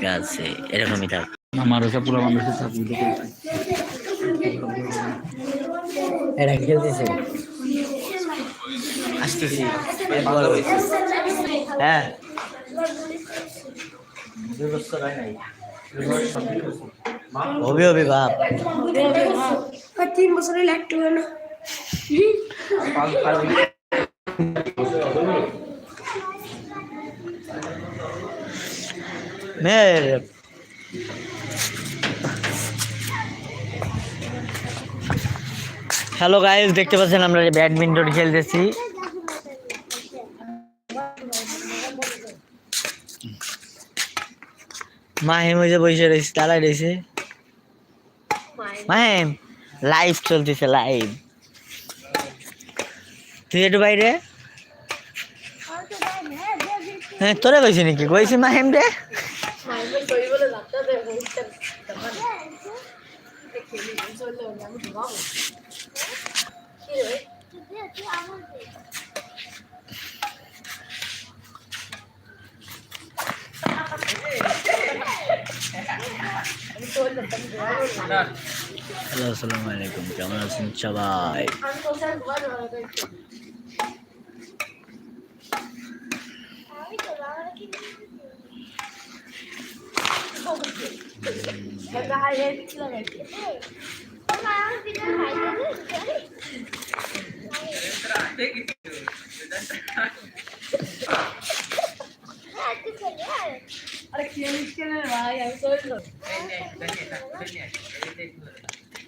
ঠিক আছে এরকমই থাক। আমার ওসব পুরো মানুষের সাথে এটা খেলতেছে আসতেছি। হ্যাঁ হয়। হবে হবে বাপ। তিন বছরে লাগতে না। মেয়ের হ্যালো গাইস দেখতে পাচ্ছেন আমরা ব্যাডমিন্টন খেলতেছি। মাহিম ওই যে বসে রয়েছে তারাই রয়েছে। মাহিম লাইভ চলতেছে লাইভ তুই একটু বাইরে? হ্যাঁ তোরা কইছি নাকি? কইছি মাহিম রে। হ্যালো আসসালামু আলাইকুম কেমন আছেন সবাই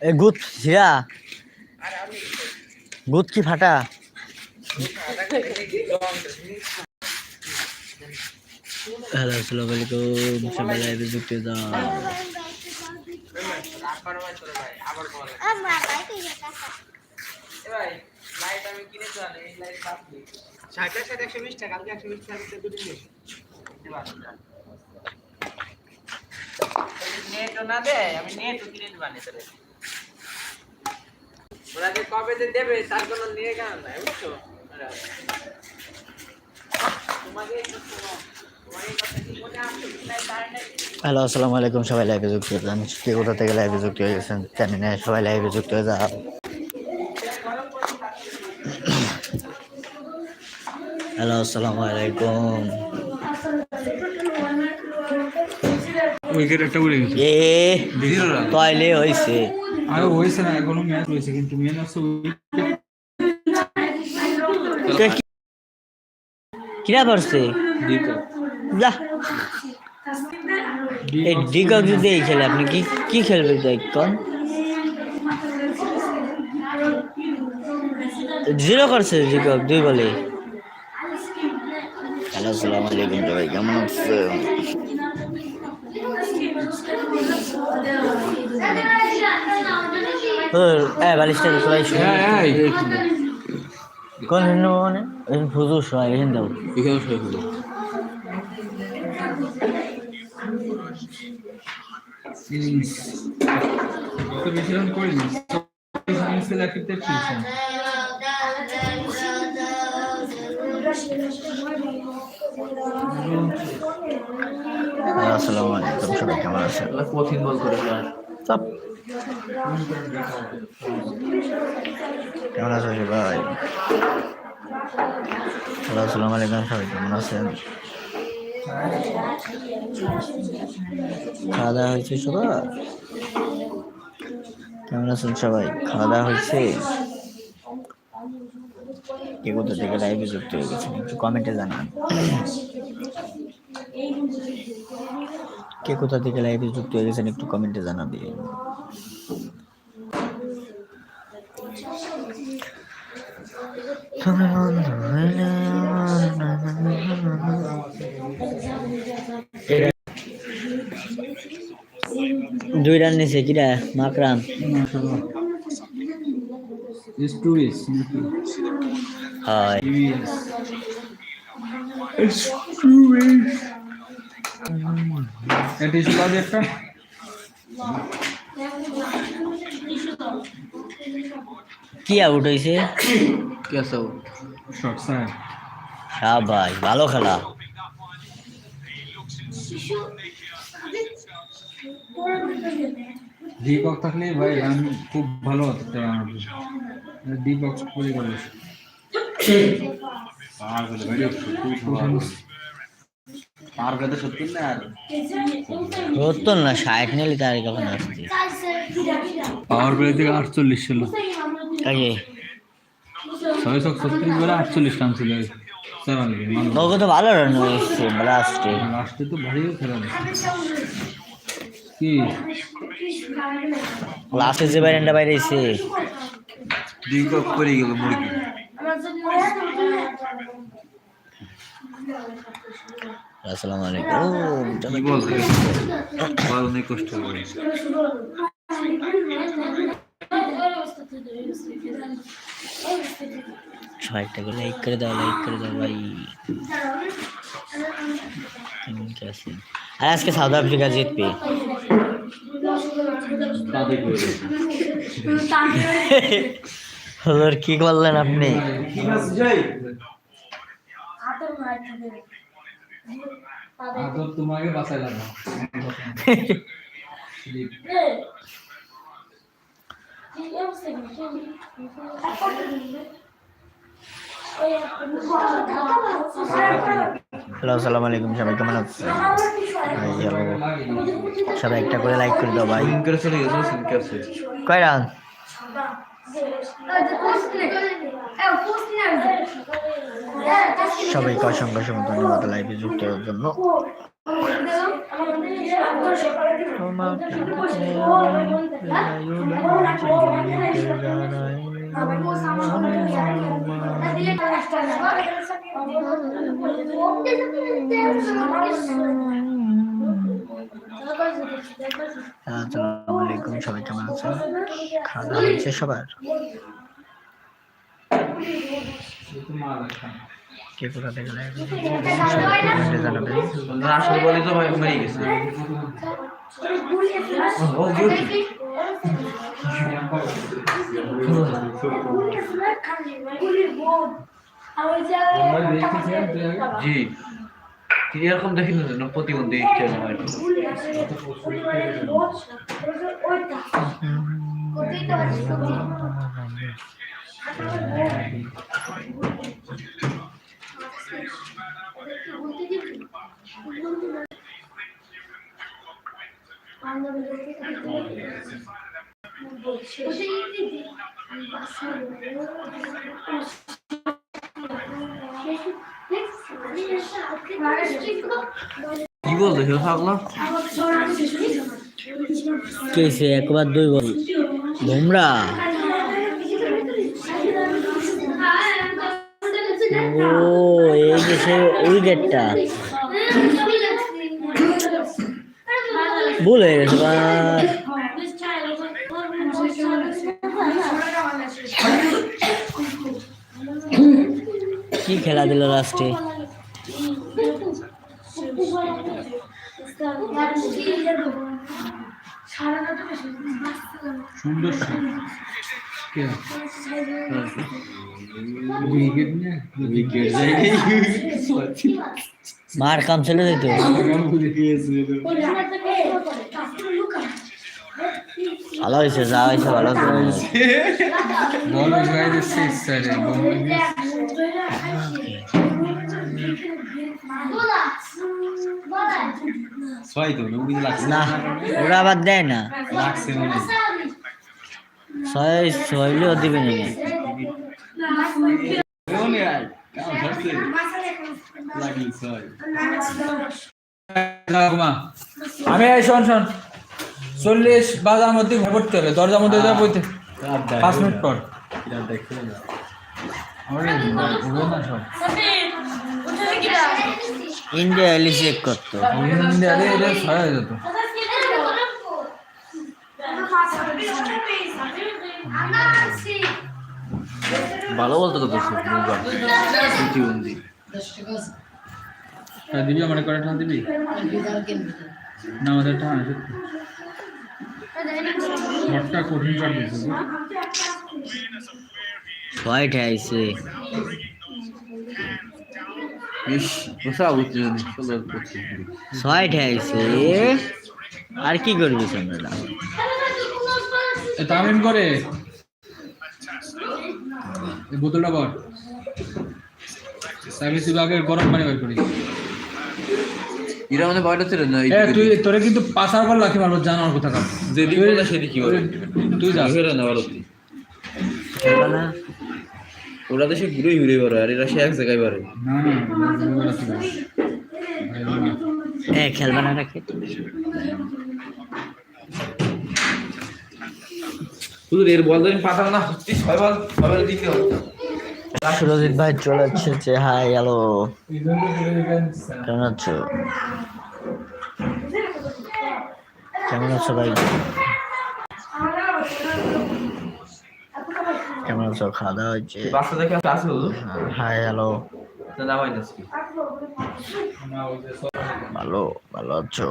এ গুদ হিরা গুদ কি ফাটা? হ্যালো আসসালামু আলাইকুম সবাই লাইভে যুক্ত হয়ে না দে আমি নেট কিনে তোরে ওরা যে কবে যে দেবে তার কোনো নিয়ে কেন বুঝছ? ওরা। তোমাকে তোমার এই কথা কি মনে আসছে? কি নাই তার নাই হ্যালো আসসালামু আলাইকুম সবাই লাইভে যুক্ত হয়ে যান কে কোথা থেকে লাইভে যুক্ত হয়ে গেছেন জানি না সবাই লাইভে যুক্ত হয়ে যাও। হ্যালো আসসালামু আলাইকুম উইকেট একটা উড়ে গেছে এ তয়লে হয়েছে আরে হয়েছে না এখনও ম্যাচ রয়েছে কিন্তু মেন হচ্ছে উইকেট কিরা পড়ছে যা। এই ডিকক যদি এই খেলে আপনি কি কি খেলবে দেখুন জিরো করছে ডিকক দুই বলে। হ্যালো আসসালামু আলাইকুম সবাই কেমন আছেন এ বালিশটা সবাই শুনে কোন মানে ফুজুর সবাই এখানে দাও এখানে শুয়ে ফেলো তো বেশি রান করিনি সেলেক্টেড টিউশন আসসালামু আলাইকুম সবাই কেমন আছেন? কঠিন বল করে সব কেমন আছো সবাই? হ্যালো আসসালামু আলাইকুম সবাই কেমন আছেন? খাওয়া দাওয়া হয়েছে সবার? কেমন আছেন সবাই? খাওয়া দাওয়া হয়েছে? কে কোথা থেকে লাইভে যুক্ত হয়ে গেছেন একটু কমেন্টে জানান। কে কোথা থেকে লাইভে যুক্ত হয়ে গেছেন একটু কমেন্টে জানাবে। দুই রান নিছে কিরা? মাকরাম। ইস নাকি হয় ইস এটা ইস্যু কাজ একটা কি আউট হয়েছে কেসো শর্ট সাইড ভাই ভালো খেলা ডি বক্স থাকলে ভাই গান খুব ভালো হতো ডি বক্স করে গেল পারবে সত্যি না আর সত্তর না ষাট নিলে তার কখন আসছে পাওয়ার প্লে থেকে আটচল্লিশ ছিল। ছত্রিশ বলে আটচল্লিশ রান ছিল। ওকে তো ভালো রান লাস্টে লাস্টে তো ভারী খেলা কি? লাস্টে যে বাইরেনটা বাইরে এসে দুই করে গেল মুরগি। আসসালামু আলাইকুম। কি বলতে বল অনেক কষ্ট করে। লাইক করে দাও লাইক করে দাও ভাই। কেমন কি আছেন আর আজকে সাউথ আফ্রিকা জিতবে। হলোর কি করলেন আপনি? আদর তোমাকে বাঁচাই লাগা হ্যালো আসসালামু আলাইকুম সবাই কেমন আছেন? সবাই একটা করে লাইক করে দাও ভাই। করে চলে গেছে কাছে কয় রান সবাইকে অসংখ্য অসংখ্য ধন্যবাদ লাইভে যুক্ত হওয়ার জন্য। আলাইকুম সবাই খাওয়া দাওয়া হয়েছে সবার? কে কোথা থেকে জানাবেন আসল বলে তো ভাই মরে গেছে। জি। তিনি এরকম দেখেন না প্রতিবন্ধী স্টাইল হয়। কি বলতো সেটা কেসে একবার দুই বল। বুমরা। ও, এই যে সে উইকেটটা ভুল হয়ে গেছে কি খেলা দিল লাস্টে সুন্দর মার কাম চলে যেত। ভালো হয়েছে যা হয়েছে ভালো বল ছয় তো উইকেট লাগছে না ওরা আবার দেয় না। লাগছে মনে। ছয় ছয়লেও দিবে নাকি? কাম ধরছে লাগি ছয় আমি এই শোন শোন। চল্লিশ বাজার মধ্যে ঘর পড়তে হবে। দরজার মধ্যে যা বইতে। পাঁচ মিনিট পর। আমার ঘুরবে না সব ইন্ডিয়া এলি চেক করতো ইন্ডিয়াতে এটা হয়ে যেত। ভালো বলতো তো দর্শক প্রতিবন্ধী হ্যাঁ দিবি আমার করে ঠান দিবি? না আমাদের ঠান সত্যি। ঘরটা কঠিন কাট দিয়েছে ছয় ঠাইছে ইস বসা বুঝছি ষোলো পঁচিশ ছয় ঠেকছে। আর কি করবি এ তামিম করে। এই বোতলটা বল সার্ভিস বিভাগের গরম পানি বের করি মানে ভয়টা ছিল না? এ তুই তোরে কিন্তু পাশার বল রাখি মারবো জানার কথা কার যেদিক বলে বলে তুই যা। ঘুরে না ভালো। খেলবা না। ওরা তো সে ঘুরে ঘুরে বেরোয় আর এরা সে এক জায়গায় না। এ খেলবা না রাখে শুধু এর বল ধরে না হচ্ছে ছয় বল ছয় বল দিতে হবে। সুরজিৎ ভাই চলে এসেছে হাই হ্যালো। কেমন আছো? কেমন আছো ভাই? আছো খাওয়া দাওয়া হয়েছে বাচ্চা দেখে আসে হাই হ্যালো হয় সব- ভালো ভালো আছো?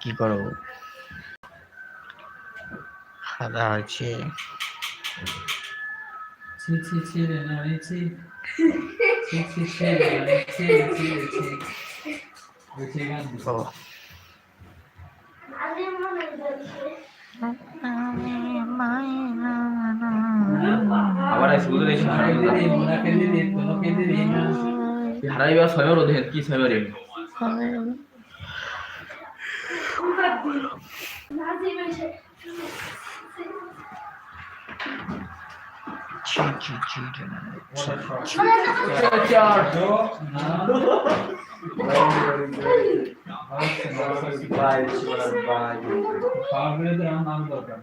কি করো? খাওয়া দাওয়া হয়েছে ছি, ছি, ছি রে নারী, ছি। ছি, ছি, ছি রে নারী, ছি, ছি, ছি। ওই ছি গান দিছে। ও আবার আসে বুঝলে এসে কেঁদে রে, মোরা কেঁদে রে, কোনো কেঁদে রে না। হারাই বা ছয় বল দেখেন কি ছয় বারে ছি ছি ছি রে না। খাওয়ার বিরুদ্ধে আমার নাম দরকার